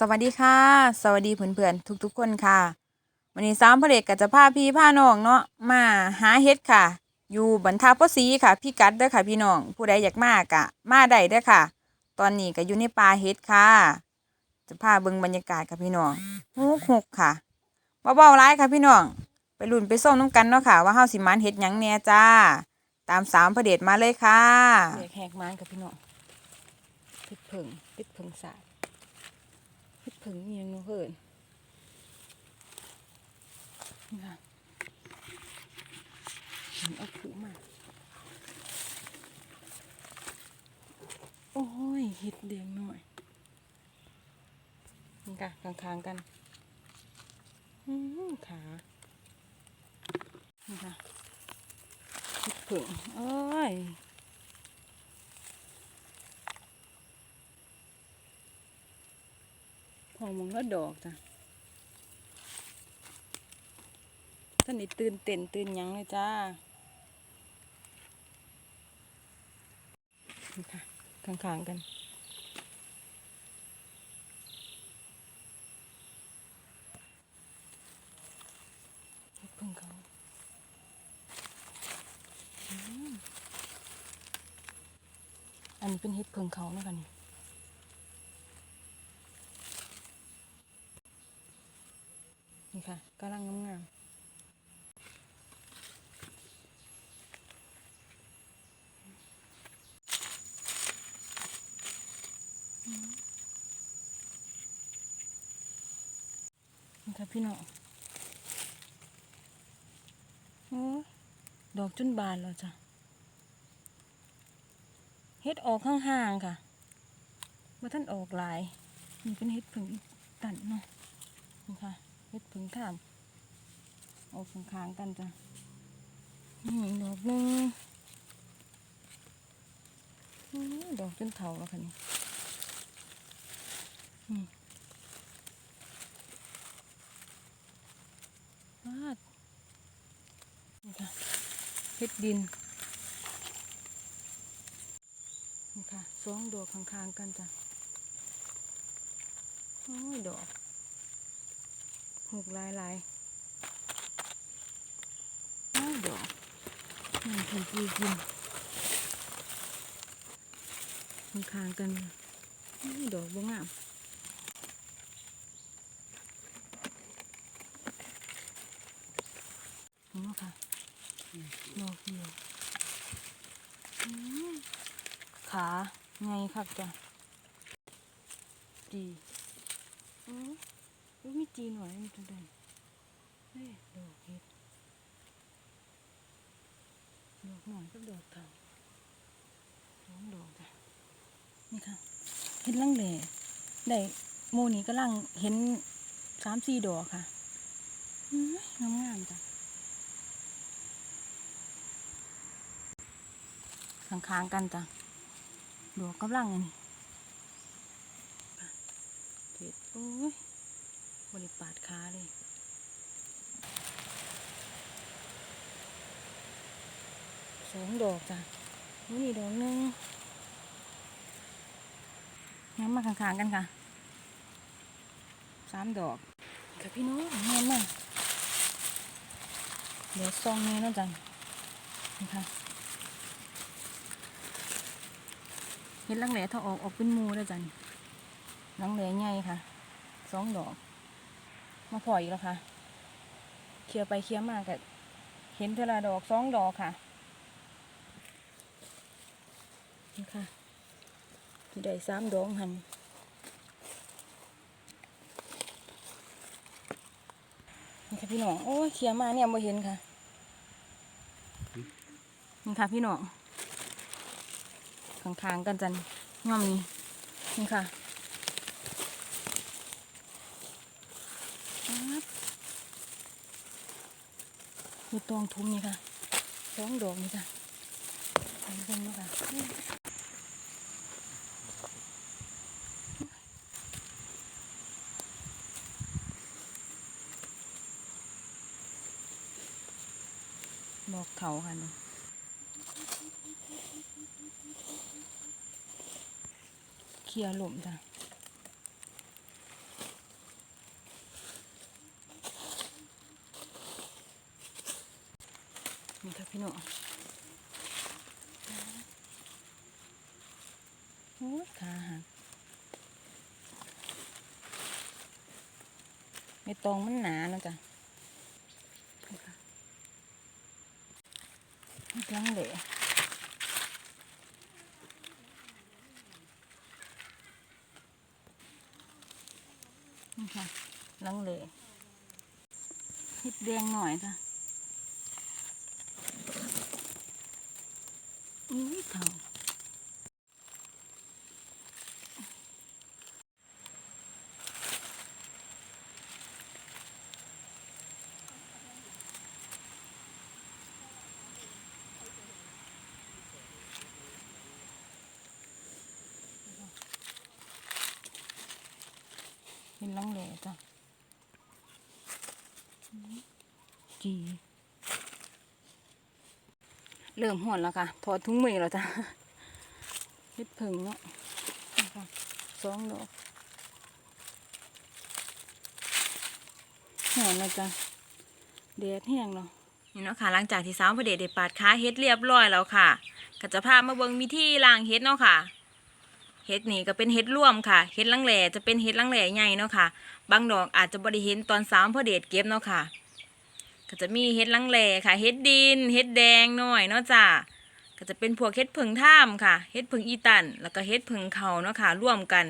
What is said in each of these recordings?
สวัสดีค่ะ สวัสดีเพื่อนๆทุกๆคนค่ะวันนี้สามพระเอกก็จะพาพี่พาน้องเนาะมาหาเฮ็ดค่ะ อยู่บรรทัดพ่อสีค่ะ พี่กัดเด้อค่ะ พี่น้องผู้ใดอยากมากะมาได้เด้อค่ะ ตอนนี้ก็อยู่ในป่าเฮ็ดค่ะ จะพาเบิ่งบรรยากาศค่ะพี่น้องฮุกฮุกค่ะเบาๆร้ายค่ะพี่น้อง ไปลุ้นไปส่งน้ำกันเนาะค่ะ ว่าเฮาสิมานเฮ็ดหยังแน่จ้า ตามสามพระเดชมาเลยค่ะเด็กแหกมานค่ะพี่น้องพิดผึ่งพิดผึ่งสาด ถึงยังนูเหินนี่ค่ะเห็นเอาผือมา โอ้ยเห็ดเดียงหน่อยนี่ค่ะค้างๆกันอืมขานี่ค่ะคิดถึงโอ้ย อมองก็ดอกจ้ะท่านนี่ตื่นเต้นตื่นยังเลยจ้าค่ะข้างๆกันพิ่งเขาอันนี้เป็นเห็ดพิ่งเขานะคะนี่ นี่ค่ะกำลังงามนี่ค่ะพี่น้องโอ้ดอกจุนบานแล้วจ้ะเฮ็ดออกห่างๆค่ะว่าท่านออกหลาย นี่เป็นเฮ็ดผึ่งตันเนาะนี่ค่ะ เฮ็ดผึ่งข้ามออกข้างกันจ้ะนี่ดอกหนึงหือดอกจนเถาแล้วค่ะนี่นี่วาดนี่ค่ะเฮ็ดดินนี่ค่ะสองดอกข้างๆกันจ้ะโอ้ยดอก หกลายลายอ้าวดอกนี่เห็นปุยกินข้างๆกันอ้าวดอกบ่งามเห็นไหมคะดอกเดียวอืมขาไงคักจ้ะจีอือ อุ๊ยมีจีนหน่อยมีตัวใดเฮ้ยดอกเห็ดดอกหน่อยกับดอกเต่าสองดอกจ้ะนี่ค่ะเห็ดลังแหล่ได้โมนี้ก็ลังเห็นสามสี่ดอกค่ะอื้องามงามๆจ้ะข้างๆกันจ้ะดอกกำลังอันนี้เห็ดโอ้ย บริปาดขาเลยสองดอกจ้ะนี่ดอกหนึงงั้นมาข้างๆกันค่ะสามดอกค่ะพี่น้องเงี้ยมาเดี๋ยวซองนี้นะจ๊ะนี่ค่ะเห็ดลังแหล่ถ้าออกออกเป็นมูแล้วจ้ะลังแหล่ใหญ่ค่ะสองดอก มาพออีกแล้วค่ะ เคลียร์ไปเคลียร์มาก็เห็นเทอละดอกสองดอกค่ะนี่ค่ะที่ได้สามดอกหันนี่ค่ะพี่น้องโอ้ยเคลียร์มาเนี่ยบ่เห็นค่ะนี่ค่ะพี่น้องข้างๆกันจันย่อมนี้นี่ค่ะ ครับ คือตองทุ่มนี่ค่ะสองดอกนี่ค่ะเห็นเพิ่งแล้วค่ะดอกเถาค่ะนี่เคลียร์หลุมจ้ะ พี่น้องโอ้ยขาหัก ไม่ตรงมันหนาเนาะจ้ะนี่ค่ะนี่จังเหละนี่ค่ะลังเลเห็ดแดงหน่อยจ้ะอุ้ยเท่า เห็นลังเลจ้ะอืมจีเริ่มหอนแล้วค่ะถอดถุงมือแล้วจ้ะเฮ็ดผึ่งเนาะนี่ค่ะสองดอกหอนแล้วจ้ะแดดแห้งเนาะนี่เนาะค่ะหลังจากที่สาวพระเดชได้ปาดขาเฮ็ดเรียบร้อยแล้วค่ะก็จะพามาเบิ่งวิธีล้างเฮ็ดเนาะค่ะ เฮ็ดนี่ก็เป็นเฮ็ดร่วมค่ะเฮ็ดลังแหล่จะเป็นเฮ็ดลังแหล่ใหญ่เนาะค่ะ บางดอกอาจจะบ่ได้เห็นตอนสาวพระเดชเก็บเนาะค่ะ ก็จะมีเฮ็ดลังแหล่ค่ะเฮ็ดดินเฮ็ดแดงหน่อยเนาะจ้ะก็จะเป็นพวกเฮ็ดผึ่งท่ามค่ะเฮ็ดผึ่งอีตัน แล้วก็เฮ็ดผึ่งเขาเนาะค่ะ ร่วมกัน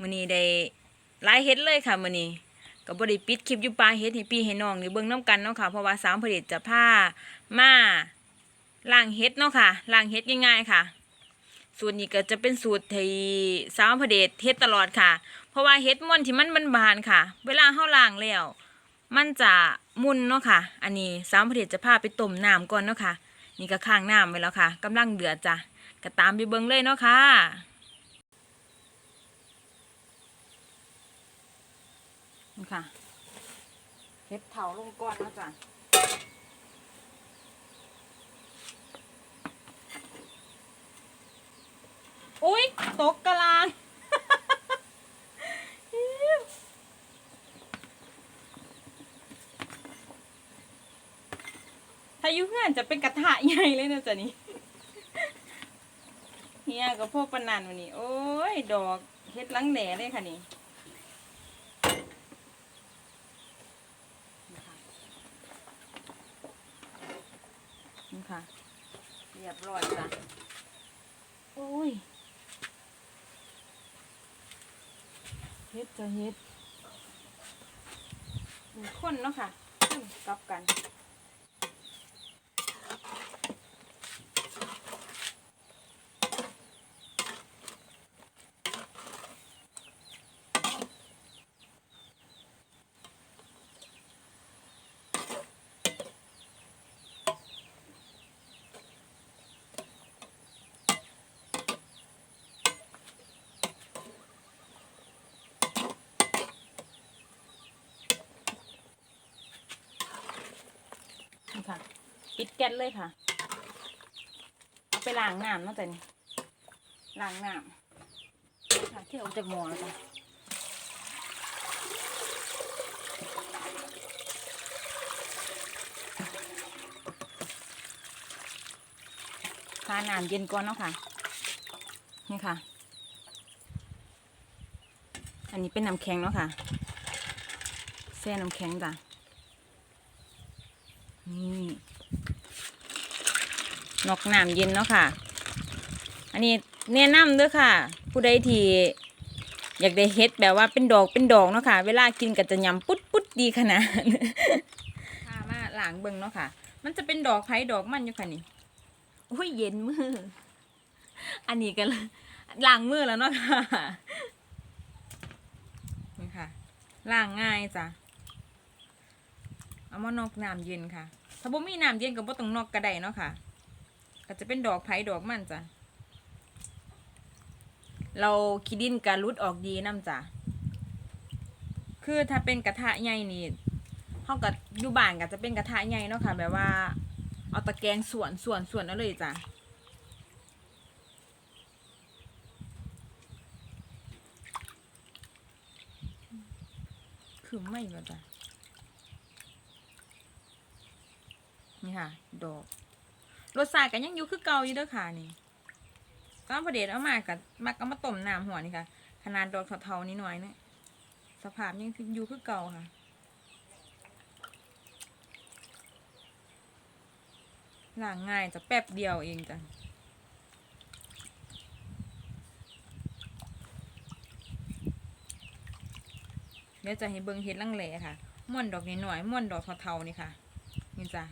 มื้อนี้ได้หลายเฮ็ดเลยค่ะมื้อนี้ก็บ่ได้ปิดคลิปอยู่ปลาเฮ็ดให้พี่ให้น้องนี่เบิ่งนํกันเนาะค่ะ เพราะว่าสามผลิตจะพามาล้างเฮ็ดเนาะค่ะล้างเฮ็ดง่ายๆค่ะ สูตรนี้ก็จะเป็นสูตรที่สาวพระเดชเฮ็ดตลอดค่ะ เพราะว่าเฮ็ดม่อนที่มันบานๆค่ะ เวลาเฮาล้างแล้ว มันจะมุนเนาะค่ะ อันนี้สามพระเดชจะพาไปต้มน้ำก่อนเนาะค่ะ นี่ก็ข้างน้ำไว้แล้วค่ะกำลังเดือดจ้ะก็ตามไปเบิ่งเลยเนาะค่ะนี่ค่ะเฮ็ดเถาลงก่อนเนาะจ้ะ อุ้ยตกกระลางถ้ายุ่เพื่อนจะเป็นกระทะใหญ่เลยนะจ๊ะนี่เฮียกับพวกปนันวันนี้ โอ้ย ดอกเฮ็ดลังแหน่เลยค่ะนี่ค่ะ เรียบร้อยจ้ะ โอ้ย เฮ็ดจะเฮ็ดคนเนาะค่ะ กลับกันค่ะ ปิดแก๊สเลยค่ะ เอาไปล้างน้ำเนาะจ๊ะนี่ล้างน้ำค่ะเที่ยวออกจากหม้อแล้วจ้ะทาน้ำเย็นก่อนเนาะค่ะ นี่ค่ะ อันนี้เป็นน้ำแข็งเนาะค่ะแช่น้ำแข็งจ้ะนี่ นอกน้ำเย็นเนาะค่ะ อันนี้แนะนำด้วยค่ะ ผู้ใดที่อยากได้เฮ็ดแบบว่าเป็นดอกเป็นดอกเนาะค่ะ เวลากินก็จะยำปุ๊ดปุ๊ดดีขนาดค่ะมาหลางเบิ่งเนาะค่ะ มันจะเป็นดอกไผ่ดอกมันอยู่ค่ะนี่อุ้ยเย็นมืออันนี้ก็ล้างมือแล้วเนาะค่ะนี่ค่ะล้างง่ายจ้ะเอามานอกน้ำเย็นค่ะ ถ้าบ่มีน้ำเย็นก็บ่ต้องนอกกระไดเนาะค่ะ ก็จะเป็นดอกไผ่ดอกมันจ้ะ เราคิดดินการรุดออกดีน้ำจ้ะ คือถ้าเป็นกระทะใหญ่นี่เฮากับอยู่บ้านก็จะเป็นกระทะใหญ่เนาะค่ะแบบว่า เอาตะแกรงส่วนส่วนส่วนเอาเลยจ้ะคือไม่ก็จ้ะนี่ค่ะ ดอก รสชาติก็ยังอยู่คือเก่าอยู่เด้อค่ะนี่ตอนพอเดชเอามากับมักเอามาต้มน้ำหัวนี่ค่ะ ขนาดดอกเทาๆนิดหน่อยเนี่ยสภาพยังคืออยู่คือเก่าค่ะล้างง่ายจะแป๊บเดียวเองจ้ะเดี๋ยวจะให้เบิ่งเห็ดลังแหล่ค่ะม่วนดอกน้อยๆม่วนดอกเทาๆนี่ค่ะ นี่จ้ะ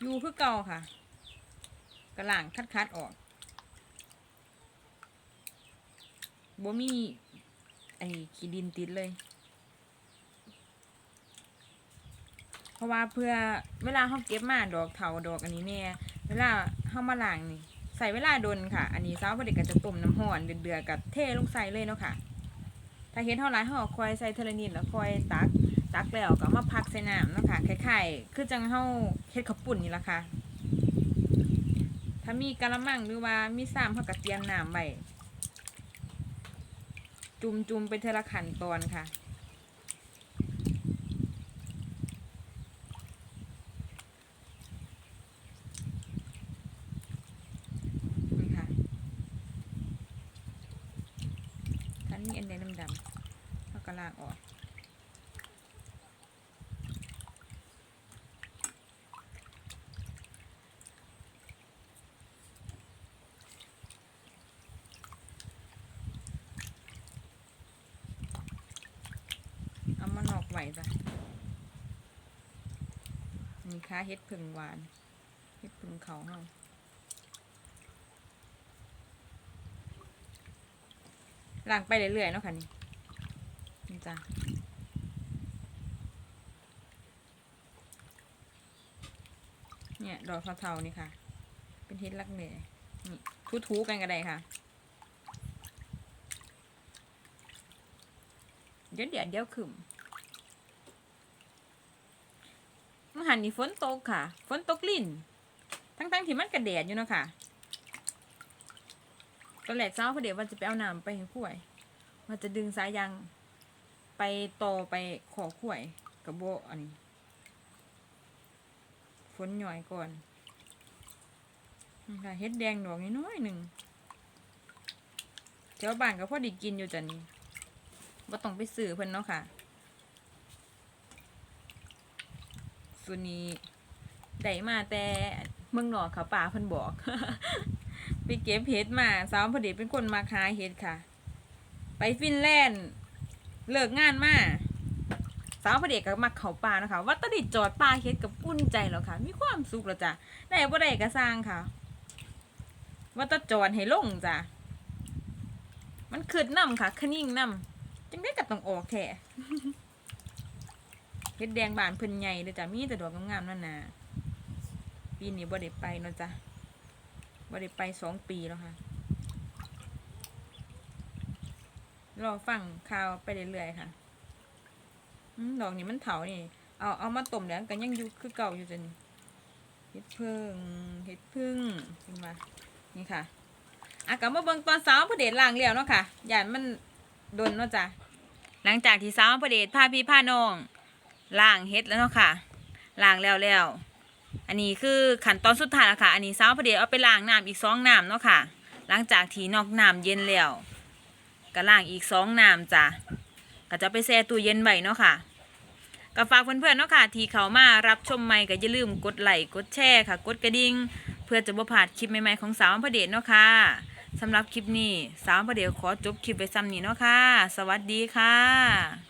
อยู่คือเก่าค่ะ กระล่างคัดๆออกบ่มีไอ้ขี้ดินติดเลย เพราะว่าเพื่อเวลาเขาเก็บมาดอกเถาดอกอันนี้เนี่ยเวลาเขามาล้างนี่ใส่เวลาโดนค่ะ อันนี้สาวพอดีก็จะต้มน้ำห้อนเดือดๆกับเทลงใส่เลยเนาะค่ะ ถ้าเฮ็ดเท่าไรเขาคอยใส่เทอลนิดแล้วคอยตักตักแล้วก็มาพักใส่น้ำเนาะค่ะคล้ายๆคือจังเฮาเฮ็ดข้าวปุ้นนี่ละค่ะ ถ้ามีกระมังหรือว่ามีซ้ำเขาก็เตรียมน้ำไว้จุ่มๆไปเทอละขั้นตอนค่ะ นี่ค่ะท่านมีอันใดดำๆเขาก็ลากออก เอามานอก ไหวจ้ะนี่ค่ะเฮ็ดผึ่งหวาน เฮ็ดผึ่งเขาเฮาล้างไปเรื่อยๆเนาะค่ะนี่นี่จ้ะเนี่ย ดอกเทาๆนี่ค่ะ เป็นเฮ็ดลักเมนี่ทูๆกันก็ได้ค่ะเดี๋ยวเดี๋ยวเดี๋ยวขึ้นม หันนี่ฝนตกค่ะ ฝนตกลิ่น ทั้งๆที่มันกระแดดอยู่เนาะค่ะตอนแรกเช้าพอเดี๋ยวว่าจะไปเอาน้ำไปให้ข่วยว่าจะดึงสายยางไปต่อไปขอข่วยกับโบอันนี้ฝนหน่อยก่อนนะค่ะเฮ็ดแดงดอกน้อยหนึ่งเจ้าบ้านก็พอดีกินอยู่จ้ะนี่ว่าต้องไปซื้อเพิ่นเนาะค่ะ ส่วนี้ได้มาแต่เมืองนอกค่ะป่าเพิ่นบอก ไปเก็บเห็ดมาสาวพอดีเป็นคนมาขายเห็ดค่ะ ไปฟินแลนด์เลิกงานมาสาวพอดีก็มาเขาป่านะคะว่าตดิจอดป่าเห็ดกับปุ้นใจแล้วค่ะ มีความสุขแล้วจ้ะได้บ่ได้ก็สร้างค่ะว่าตะจอดให้ลงจ้ะมันขึ้นน้ำค่ะขนิ่งน้ำจังได้กับต้องออกแท้ เฮ็ดแดงบานเพิ่นใหญ่เลยจ้ะมีแต่ดอกงามๆนั่นน่ะปีนี้บ่ได้ไปเนาะจ้ะบ่ได้ไปสองปีแล้วค่ะรอฟังข่าวไปเรื่อยๆค่ะอืดอกนี้มันเถานี่ เอาเอามาต้มแล้วก็ยังอยู่คือเก่าอยู่จ้ะนี่เฮ็ดพึ่งเฮ็ดพึ่งเห็นว่านี่ค่ะอะกลับมาเบิ่งตอนเช้าพอเดชล้างแล้วเนาะค่ะย่านมันดนเนาะจ้ะหลังจากที่สาวประเดชพาพี่พาน้อง ล้างเฮ็ดแล้วเนาะค่ะล้างแล้วแล้วอันนี้คือขั้นตอนสุดท้ายแล้วค่ะ อันนี้สาวประเดชเอาไปล้างน้ำอีกสองน้ำเนาะค่ะ หลังจากที่นอกน้ำเย็นแล้วก็ล้างอีกสองน้ำจ้ะก็จะไปแช่ตู้เย็นไว้เนาะค่ะก็ฝากเพื่อนๆเนาะค่ะ ที่เขามารับชมใหม่ก็อย่าลืมกดไลค์กดแชร์ค่ะ กดกระดิ่งเพื่อจะบ่พลาดคลิปใหม่ๆของสาวประเดชเนาะค่ะสำหรับคลิปนี้สาวประเดียวขอจบคลิปไว้ซ้ำนี้เนาะค่ะ สวัสดีค่ะ